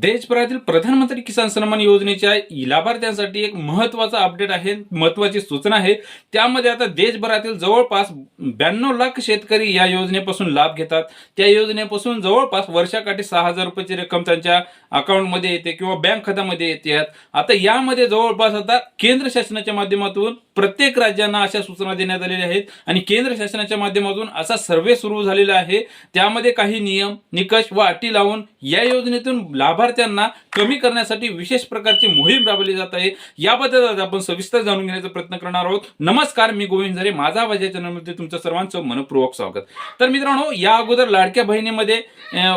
देशभरातील प्रधानमंत्री किसान सन्मान योजनेच्या लाभार्थ्यांसाठी एक महत्त्वाचा अपडेट आहे महत्वाची सूचना आहे. त्यामध्ये आता देशभरातील जवळपास ब्याण्णव लाख शेतकरी या योजनेपासून लाभ घेतात. त्या योजनेपासून जवळपास वर्षाकाठी सहा हजार रुपयाची रक्कम त्यांच्या अकाउंटमध्ये येते किंवा बँक खात्यामध्ये येते. आता यामध्ये जवळपास आता केंद्र शासनाच्या माध्यमातून प्रत्येक राज्यांना अशा सूचना देण्यात आलेल्या आहेत आणि केंद्र शासनाच्या माध्यमातून असा सर्वे सुरू झालेला आहे. त्यामध्ये काही नियम निकष व अटी लावून या योजनेतून लाभार्थ्यांना कमी करण्यासाठी विशेष प्रकारची मोहीम राबवली जात आहे. याबद्दल आज आपण सविस्तर जाणून घेण्याचा प्रयत्न करणार आहोत. नमस्कार मी गोविंद झरे. माझा आवाज चॅनलमध्ये तुमचं सर्वांचं मनपूर्वक स्वागत. तर मित्रांनो या अगोदर लाडक्या बहिणीमध्ये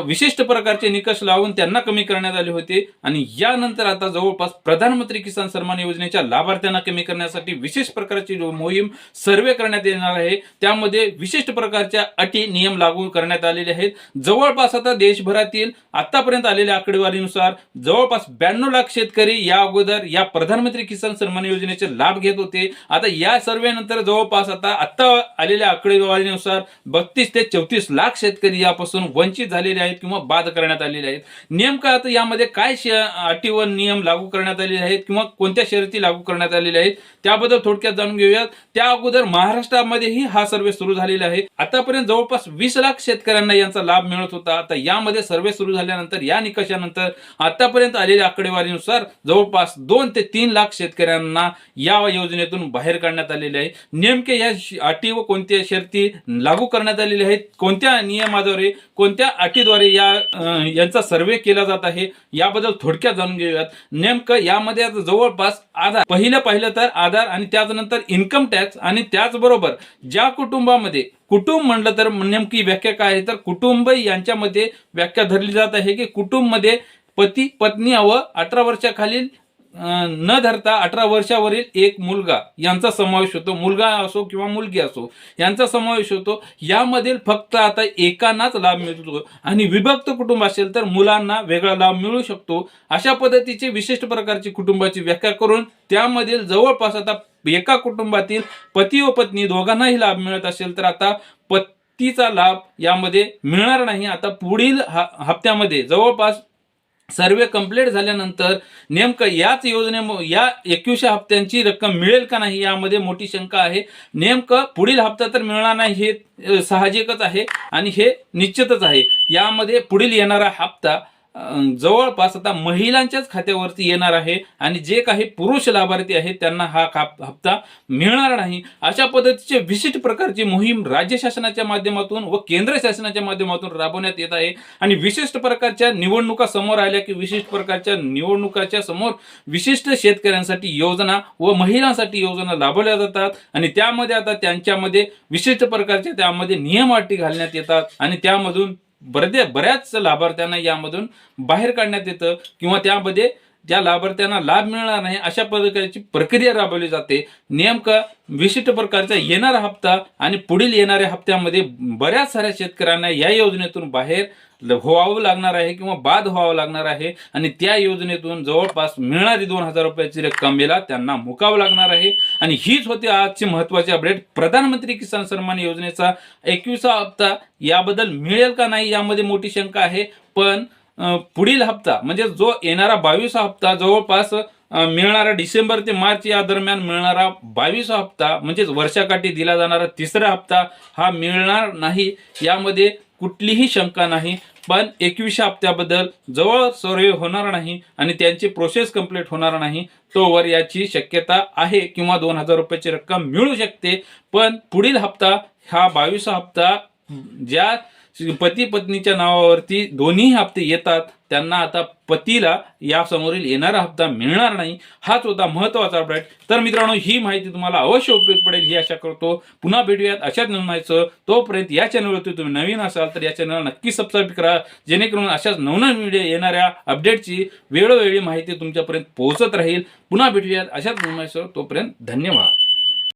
विशिष्ट प्रकारचे निकष लावून त्यांना कमी करण्यात आले होते. आणि यानंतर आता जवळपास प्रधानमंत्री किसान सन्मान योजनेच्या लाभार्थ्यांना कमी करण्यासाठी विशेष प्रकारची मोहीम सर्वे करण्यात येणार आहे त्यामध्ये विशिष्ट प्रकारच्या अटी नियम लागू करण्यात आलेले आहेत. जवळपास आता देशभरातील आतापर्यंत आलेल्या आकडेवारीनुसार जवळपास ब्याण्णव लाख शेतकरी या अगोदर या प्रधानमंत्री किसान सन्मान योजनेचे लाभ घेत होते. आता या सर्वेनंतर जवळपास आता आता आलेल्या आकडेवारीनुसार बत्तीस ते चौतीस लाख शेतकरी यापासून वंचित झालेले आहेत किंवा बाद करण्यात आलेले आहेत. नेमकं आता यामध्ये काय अटी व नियम लागू करण्यात आलेले आहेत किंवा कोणत्या शर्ती लागू करण्यात आलेल्या आहेत त्याबद्दल थोडक्यात जाणून घेऊयात. त्या अगोदर महाराष्ट्रामध्येही हा सर्वे सुरू झालेला आहे. आतापर्यंत जवळपास वीस लाख शेतकऱ्यांना यांचा लाभ मिळत होता. आता यामध्ये सर्वे सुरू झाल्यानंतर या निकषानंतर आतापर्यंत आलेल्या आकडेवारीनुसार जवळपास दोन ते तीन लाख शेतकऱ्यांना या योजनेतून बाहेर काढण्यात आलेले आहे. नेमके या अटी व कोणत्या शर्ती लागू करण्यात आलेल्या आहेत? कोणत्या नियमाद्वारे कोणत्या अटीद्वारे या यांचा सर्वे केला जात आहे? याबद्दल थोडक्यात जाणून घेऊयात. नेमकं यामध्ये आता जवळपास आधार पहिलं पाहिलं तर आधार आणि त्याचनंतर इन्कम टॅक्स आणि त्याचबरोबर ज्या कुटुंबामध्ये कुटुंब म्हणलं तर नेमकी व्याख्या काय आहे? तर कुटुंब यांच्यामध्ये व्याख्या धरली जात आहे की कुटुंबमध्ये पती पत्नी व अठरा वर्षाखालील न धरता अठरा वर्षावरील एक मुलगा. यांचा समावेश होतो. मुलगा असो किंवा मुलगी असो यांचा समावेश होतो. यामधील फक्त आता एकानाच लाभ मिळतो आणि विभक्त कुटुंब असेल तर मुलांना वेगळा लाभ मिळू शकतो. अशा पद्धतीची विशिष्ट प्रकारची कुटुंबाची व्याख्या करून त्यामधील जवळपास आता एका कुटुंबातील पती व पत्नी दोघांनाही लाभ मिळत असेल तर आता पतीचा लाभ यामध्ये मिळणार नाही. आता पुढील हा हप्त्यामध्ये जवळपास सर्वे कंप्लीट झाल्यानंतर नेमकं याच योजने या एकवीसशे हप्त्यांची रक्कम मिळेल का नाही यामध्ये मोठी शंका आहे. नेमकं पुढील हप्ता तर मिळणार नाही हे साहजिकच आहे आणि हे निश्चितच आहे. यामध्ये पुढील येणारा हप्ता जवळपास आता महिलांच्याच खात्यावरती येणार आहे आणि जे काही पुरुष लाभार्थी आहेत त्यांना हा खाप- हप्ता मिळणार नाही. अशा पद्धतीचे विशिष्ट प्रकारची मोहीम राज्य शासनाच्या माध्यमातून व केंद्र शासनाच्या माध्यमातून राबवण्यात येत आहे. आणि विशिष्ट प्रकारच्या निवडणुका समोर आल्या की विशिष्ट प्रकारच्या निवडणुकाच्या समोर विशिष्ट शेतकऱ्यांसाठी योजना व महिलांसाठी योजना राबवल्या जातात. आणि त्यामध्ये आता त्यांच्यामध्ये विशिष्ट प्रकारच्या त्यामध्ये नियम अटी घालण्यात येतात. आणि त्यामधून बऱ्या बऱ्याच लाभार्थ्यांना यामधून बाहेर काढण्यात येतं किंवा त्यामध्ये ज्या लाभार्थ्यांना लाभ मिळणार नाही अशा प्रकारची प्रक्रिया राबवली जाते. नेमकं विशिष्ट प्रकारचा येणारा हप्ता आणि पुढील येणाऱ्या हप्त्यामध्ये बऱ्याच साऱ्या शेतकऱ्यांना या योजनेतून बाहेर व्हावं लागणार आहे किंवा बाद व्हावं लागणार आहे आणि त्या योजनेतून जवळपास मिळणारी दोन हजार रुपयाची रक्कमेला त्यांना मुकावं लागणार आहे. आणि हीच होती आजची महत्वाची अपडेट. प्रधानमंत्री किसान सन्मान योजनेचा एकविसा हप्ता याबद्दल मिळेल का नाही यामध्ये मोठी शंका आहे. पण पुढील हप्ता म्हणजे जो येणारा बावीसा हप्ता जवळपास मिळणारा डिसेंबर ते मार्च या दरम्यान मिळणारा बावीसा हप्ता म्हणजेच वर्षाकाठी दिला जाणारा तिसरा हप्ता हा मिळणार नाही यामध्ये कुठलीही शंका नाही. पण एकवीसशे हप्त्याबद्दल जवळ सर्वे होणार नाही आणि त्यांची प्रोसेस कंप्लीट होणार नाही तोवर याची शक्यता आहे किंवा दोन हजार रुपयाची रक्कम मिळू शकते. पण पुढील हप्ता हा बावीसा हप्ता ज्या पती पत्नीच्या नावावरती दोन्ही हप्ते येतात. त्यांना आता पतीला यासमोरील येणारा हप्ता मिळणार नाही. हाच होता महत्त्वाचा अपडेट. तर मित्रांनो ही माहिती तुम्हाला अवश्य उपयोग पडेल ही आशा करतो. पुन्हा भेटूयात अशाच नवीन तोपर्यंत या चॅनलवरती तुम्ही नवीन असाल तर या चॅनलला नक्की सबस्क्राईब करा. जेणेकरून अशाच नवनवीन व्हिडिओ येणाऱ्या अपडेटची वेळोवेळी माहिती तुमच्यापर्यंत पोहोचत राहील. पुन्हा भेटूयात अशाच नवीन तोपर्यंत धन्यवाद.